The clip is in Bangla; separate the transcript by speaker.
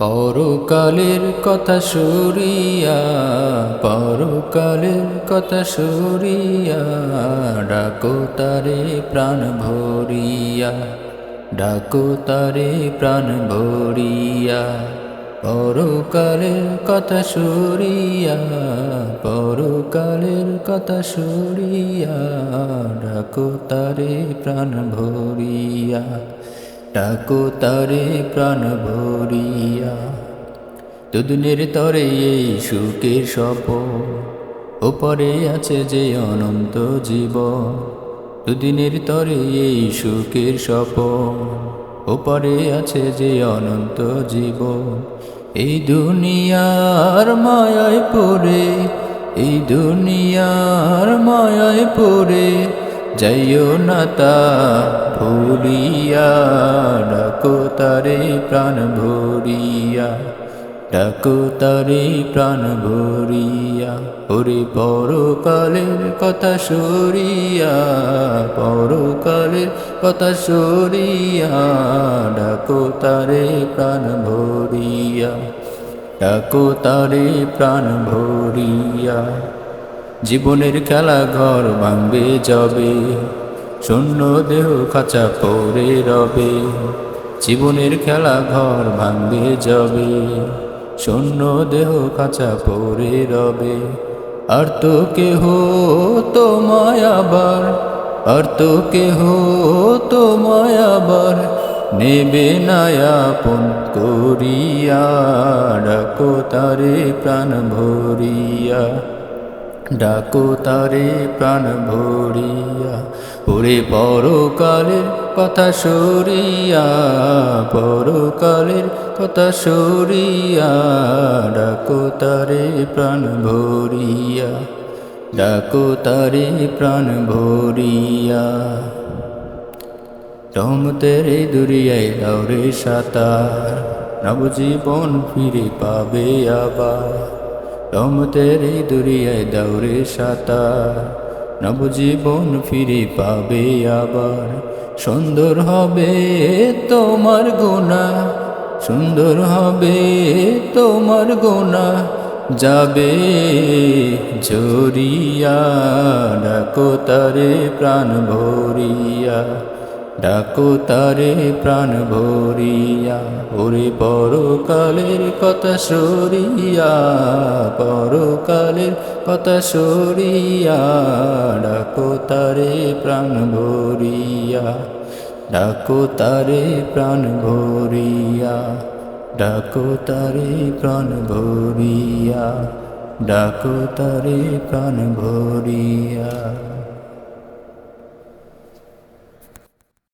Speaker 1: পরকালের কথা সুরিয়া, পরকালের কথা সুরিয়া, ডাকো তারে প্রাণ ভরিয়া, ডাকো তারে প্রাণ ভরিয়া, পরকালের কথা সুরিয়া, পরকালের কথা সুরিয়া, ডাকো তারে প্রাণ ভরিয়া। ডাকো তারে প্রাণ ভরিয়া। দুদিনের তরে এই সুখের সপ ওপরে আছে যে অনন্ত জীব দুদিনের তরে এই সুখের সপ ওপরে আছে যে অনন্ত জীব এই দুনিয়ার মায়ায় পড়ে, এই দুনিয়ার মায়ায় পড়ে যাইও না তা ভুলিয়া, ডাকো তারে প্রাণ ভরিয়া, ডাকো তারে প্রাণ ভরিয়া। ওরে পরকালের কথা সরিয়া, পরকালের কথা সরিয়া, ডাকো তারে প্রাণ ভরিয়া, ডাকো তারে প্রাণ ভরিয়া। জীবনের খেলা ঘর ভাঙবে যাবে, শূন্য দেহ খাঁচা পড়ে রবে, জীবনের খেলা ঘর ভাঙবে যাবে, শূন্য দেহ খাঁচা পড়ে রবে। আর তো কেহ তোমায় আবার আর তো কেহ তোমায় আবার নেবে নায়াপন করিয়া, ডাকো তারে প্রাণ ভরিয়া। ডাকো তারে প্রাণ ভরিয়া, ওরে পরকালের কথা সরিয়া, পরকালের কথা সরিয়া, ডাকো তারে প্রাণ ভরিয়া, ডাকো তারে প্রাণ ভরিয়া। রহমতের দুরিয়ায় দৌড়ে সাঁতার, নবজীবন ফিরে পাবে আবার। রহমতের এই দুরিয়ায় দৌড়ে সাঁতার নবজীবন ফিরে পাবে আবার সুন্দর হবে তোমার গোনা সুন্দর হবে তোমার গোনা যাবে জরিয়া ডাকো তারে প্রাণ ভরিয়া ডাকো তারে প্রাণ ভরিয়া, ওরে পরকালের কথা সরিয়া, পরকালের কথা সরিয়া, ডাকো তারে প্রাণ ভরিয়া, ডাকো তারে প্রাণ ভরিয়া, ডাকো তারে প্রাণ ভরিয়া, ডাকো তারে প্রাণ ভরিয়া।